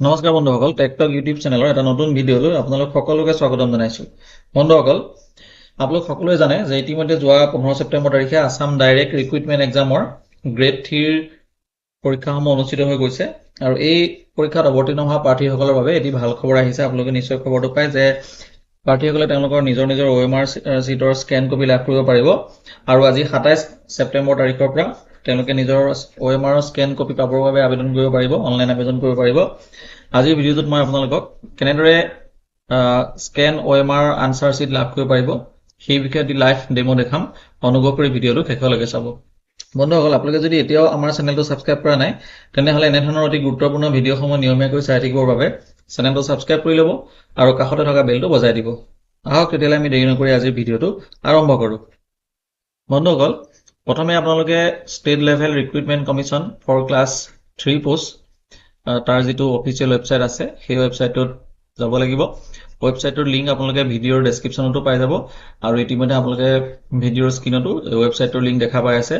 নমস্কাৰ বন্ধুসকল tech talk YouTube চেনেলৰ এটা নতুন ভিডিঅ'লৈ আপোনালোক সকলোকে স্বাগতম জনাইছোঁ। বন্ধুসকল আপোনালোক সকলোৱে জানে যে ইতিমধ্যে যোৱা পোন্ধৰ ছেপ্টেম্বৰ তাৰিখে আছাম ডাইৰেক্ট ৰিক্ৰুইটমেণ্ট এক্সামৰ গ্ৰেড থ্ৰীৰ পৰীক্ষাসমূহ অনুষ্ঠিত হৈ গৈছে। আৰু এই পৰীক্ষাত অৱতীৰ্ণ হোৱা প্ৰাৰ্থীসকলৰ বাবে এটি ভাল খবৰ আহিছে। আপোনালোকে নিশ্চয় খবৰটো পায় যে প্ৰাৰ্থীসকলে তেওঁলোকৰ নিজৰ নিজৰ অ' চিটৰ স্কেন কপি লাভ কৰিব পাৰিব। আৰু আজি সাতাইছ ছেপ্টেম্বৰ তাৰিখৰ পৰা তেওঁলোকে নিজৰ অ' এম আৰৰ স্কেন কপি পাবৰ বাবে আবেদন কৰিব পাৰিব অনলাইন আবেদন কৰিব পাৰিব। আজিৰ ভিডিঅ'টোত মই আপোনালোকক কেনেদৰে scan O' M R answer sheet লাভ কৰিব পাৰিব সেই বিষয়ে এটি লাইভ ডেমো দেখাম। অনুগ্ৰহ কৰি ভিডিঅ'টো শেষলৈকে চাব। বন্ধুসকল আপোনালোকে যদি এতিয়াও আমাৰ চেনেলটো ছাবস্ক্ৰাইব কৰা নাই তেনেহ'লে এনেধৰণৰ অতি গুৰুত্বপূৰ্ণ ভিডিঅ'সমূহ নিয়মীয়াকৈ চাই থাকিবৰ বাবে চেনেলটো ছাবস্ক্ৰাইব কৰি ল'ব আৰু কাষতে থকা বেলটো বজাই দিব। আহক তেতিয়াহ'লে আমি দেৰি নকৰি আজিৰ ভিডিঅ'টো আৰম্ভ কৰোঁ। বন্ধুসকল প্ৰথমে আপোনালোকে state level recruitment commission for class three post তাৰ যিটো অফিচিয়েল ৱেবছাইট আছে সেই ৱেবছাইটটোত যাব লাগিব। ৱেবছাইটটোৰ লিংক আপোনালোকে ভিডিঅ'ৰ ডেছক্ৰিপশ্যনতো পাই যাব আৰু ইতিমধ্যে আপোনালোকে ভিডিঅ'ৰ স্ক্ৰীণতো ৱেবছাইটটোৰ লিংক দেখা পাই আছে।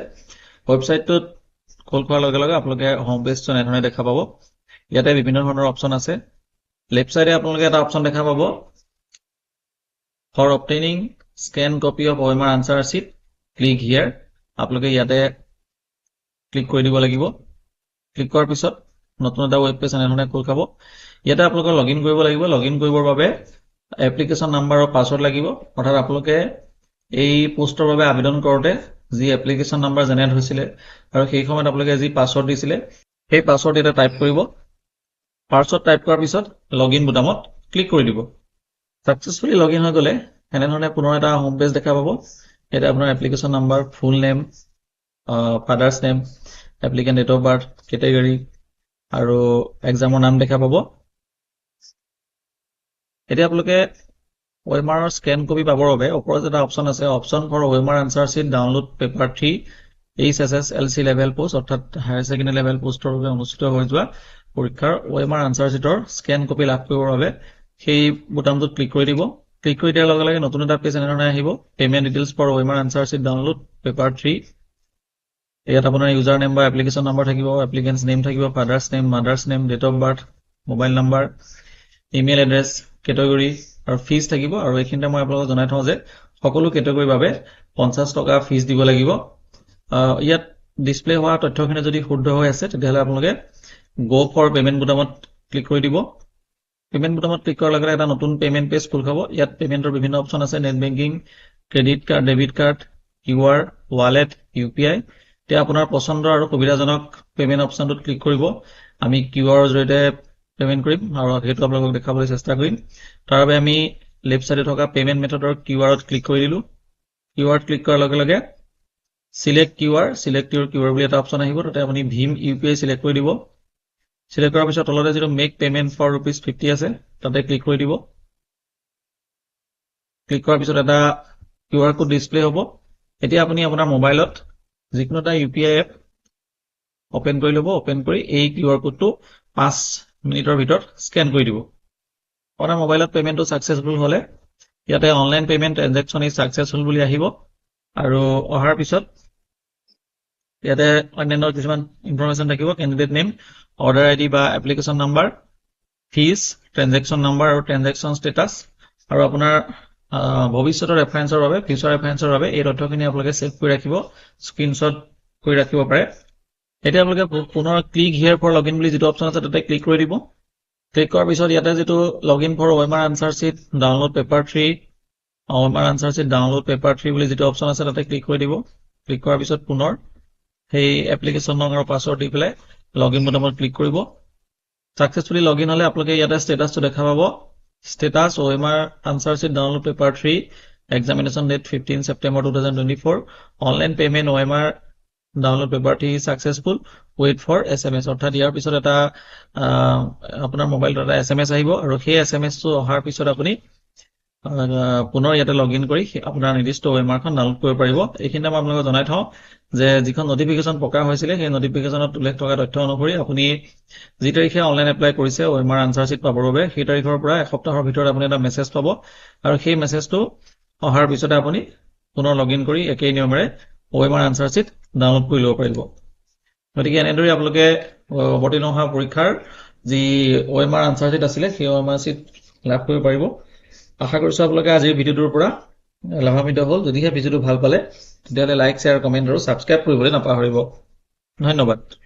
ৱেবছাইটটোত খোল খোৱাৰ লগে লগে আপোনালোকে হোম পেজটো এনেধৰণে দেখা পাব। ইয়াতে বিভিন্ন ধৰণৰ অপশ্যন আছে। লেফ্ট চাইডে আপোনালোকে এটা অপশ্যন দেখা পাব। For obtaining scan copy of R answer sheet click here আপোনালোকে ইয়াতে ক্লিক কৰি দিব লাগিব। ক্লিক কৰাৰ পিছত নতুন এটা ৱেব পেজ এনেধৰণে খোল খাব। ইয়াতে আপোনালোকে লগ ইন কৰিব লাগিব। লগ ইন কৰিবৰ বাবে এপ্লিকেশ্যন নাম্বাৰ আৰু পাছৱৰ্ড লাগিব। অৰ্থাৎ আপোনালোকে এই পোষ্টৰ বাবে আবেদন কৰোঁতে যি এপ্লিকেশ্যন নাম্বাৰ জেনেৰেট হৈছিলে আৰু সেই সময়ত আপোনালোকে যি পাছৱৰ্ড দিছিলে সেই পাছৱৰ্ড ইয়াতে টাইপ কৰিব। পাছৱৰ্ড টাইপ কৰাৰ পিছত লগ ইন বুটামত ক্লিক কৰি দিব। ছাকচেছফুলি লগ ইন হৈ গ'লে এনেধৰণে পুনৰ এটা হোম পেজ দেখা পাব। ইয়াতে আপোনাৰ application number full name father's name applicant date of birth category আৰু এক্সামৰ নাম দেখা পাব। এতিয়া আপোনালোকে ৱেমাৰৰ স্কেন কপি পাবৰ বাবে ওপৰত এটা অপশ্যন আছে। Option for O M R answer sheet download paper three H S S L C level post অৰ্থাৎ হায়াৰ ছেকেণ্ডেৰী লেভেল পোষ্টৰ বাবে অনুষ্ঠিত হৈ যোৱা পৰীক্ষাৰ ৱেমাৰ আনচাৰ চিটৰ স্কেন কপি লাভ কৰিবৰ বাবে সেই বুটামটোত ক্লিক কৰি দিব। ক্লিক কৰি দিয়াৰ লগে লগে নতুন এটা পেজ এনেধৰণে আহিব। Payment details for O M R answer sheet download paper three ইয়াত আপোনাৰ ইউজাৰ নেম বা এপ্লিকেশ্যন নাম্বাৰ থাকিব এপ্লিকেণ্টছ নেম থাকিব father's name mother's name date of birth mobile number email address category আৰু ফিজ থাকিব। আৰু এইখিনিতে মই আপোনালোকক জনাই থওঁ যে সকলো কেটেগৰীৰ বাবে পঞ্চাছ টকা ফিজ দিব লাগিব। ইয়াত ডিছপ্লে হোৱা তথ্যখিনি যদি শুদ্ধ হৈ আছে তেতিয়াহ'লে আপোনালোকে গ' ফৰ পে'মেণ্ট বুটামত ক্লিক কৰি দিব। পে'মেণ্ট বুটামত ক্লিক কৰাৰ লগে এটা নতুন পে'মেণ্ট পেজ খোল খাব ইয়াত পে'মেণ্টৰ বিভিন্ন অপশ্যন আছে net banking credit card debit card Q R wallet U P I এতিয়া আপোনাৰ পচন্দৰ আৰু সুবিধাজনক পে'মেণ্ট অপশ্যনটোত ক্লিক কৰিব। আমি কিউ আৰৰ জৰিয়তে পে'মেণ্ট কৰিম আৰু সেইটো আপোনালোকক দেখাবলৈ চেষ্টা কৰিম। তাৰ বাবে আমি লেফ্ট চাইডে থকা পে'মেণ্ট মেথডৰ কিউ আৰত ক্লিক কৰি দিলোঁ। কিউ আৰত ক্লিক কৰাৰ লগে লগে select Q R select your Q R বুলি এটা অপশ্যন আহিব। তাতে আপুনি ভীম ইউ পি আই চিলেক্ট কৰি দিব। চিলেক্ট কৰাৰ পিছত তলতে যিটো make payment for rupees fifty আছে তাতে ক্লিক কৰি দিব। ক্লিক কৰাৰ পিছত এটা কিউ আৰ কোড ডিছপ্লে হ'ব। এতিয়া আপুনি আপোনাৰ মোবাইলত যিকোনো এটা U P I app open কৰি ল'ব। অ'পেন কৰি এই কিউ আৰ কোডটো পাঁচ মিনিটৰ ভিতৰত স্কেন কৰি দিব। আপোনাৰ মোবাইলত পে'মেণ্টটো ছাকচেছফুল হ'লে ইয়াতে online payment transaction is successful বুলি আহিব। আৰু অহাৰ পিছত ইয়াতে অন্যান্য কিছুমান ইনফৰমেশ্যন থাকিব candidate name order I D বা application number fees transaction number আৰু ট্ৰেনজেকশ্যন ষ্টেটাছ আৰু আপোনাৰ ভৱিষ্যতৰ ৰেফাৰেঞ্চৰ বাবে ফিউচাৰ ৰেফাৰেঞ্চৰ বাবে এই তথ্যখিনি আপোনালোকে ছেভ কৰি ৰাখিব স্ক্ৰীনশ্বট কৰি ৰাখিব পাৰে। এতিয়া আপোনালোকে পুনৰ click here for log in বুলি যিটো অপশ্যন আছে তাতে ক্লিক কৰি দিব। ক্লিক কৰাৰ পিছত ইয়াতে যিটো log in for O M R answer sheet download paper three O M R answer sheet download paper three বুলি যিটো অপশ্যন আছে তাতে ক্লিক কৰি দিব। ক্লিক কৰাৰ পিছত পুনৰ সেই এপ্লিকেশ্যন নং পাছৱৰ্ড দি পেলাই লগ ইন বুটামত ক্লিক কৰিব। ছাকচেছফুলি লগ ইন হ'লে আপোনালোকে ইয়াতে ষ্টেটাছটো দেখা পাব। Status O' M R answer sheet download paper three examination date fifteen September two thousand twenty four online payment O' M R download paper three successful wait for S M S অৰ্থাৎ ইয়াৰ পিছত এটা আপোনাৰ মোবাইলটোত এটা S M S আহিব আৰু সেই এছ এম এছটো অহাৰ পিছত আপুনি পুনৰ ইয়াতে লগ ইন কৰি আপোনাৰ নিৰ্দিষ্ট আৰখন ডাউনলোড কৰিব পাৰিব। এইখিনিতে মই আপোনালোকক জনাই থওঁ যে যিখন নটিফিকেশ্যন প্ৰকাশ হৈছিলে সেই নটিফিকেশ্যনত উল্লেখ থকা তথ্য অনুসৰি আপুনি যি তাৰিখে অনলাইন এপ্লাই কৰিছে O' M R answer sheet পাবৰ বাবে সেই তাৰিখৰ পৰা এসপ্তাহৰ ভিতৰত আপুনি এটা মেছেজ পাব আৰু সেই মেছেজটো অহাৰ পিছতে আপুনি পুনৰ লগ ইন কৰি একেই নিয়মেৰে O' M R answer sheet download কৰি ল'ব পাৰিব। গতিকে এনেদৰে আপোনালোকে অৱতীৰ্ণ হোৱা পৰীক্ষাৰ যি O' M R answer sheet আছিলে সেই চিট লাভ কৰিব পাৰিব। আশা কৰিছোঁ আপোনালোকে আজিৰ ভিডিঅ'টোৰ পৰা লাভান্বিত হ'ল। যদিহে ভিডিঅ'টো ভাল পালে তেতিয়াহ'লে লাইক শ্বেয়াৰ কমেণ্ট আৰু ছাবস্ক্ৰাইব কৰিবলৈ নাপাহৰিব। ধন্যবাদ।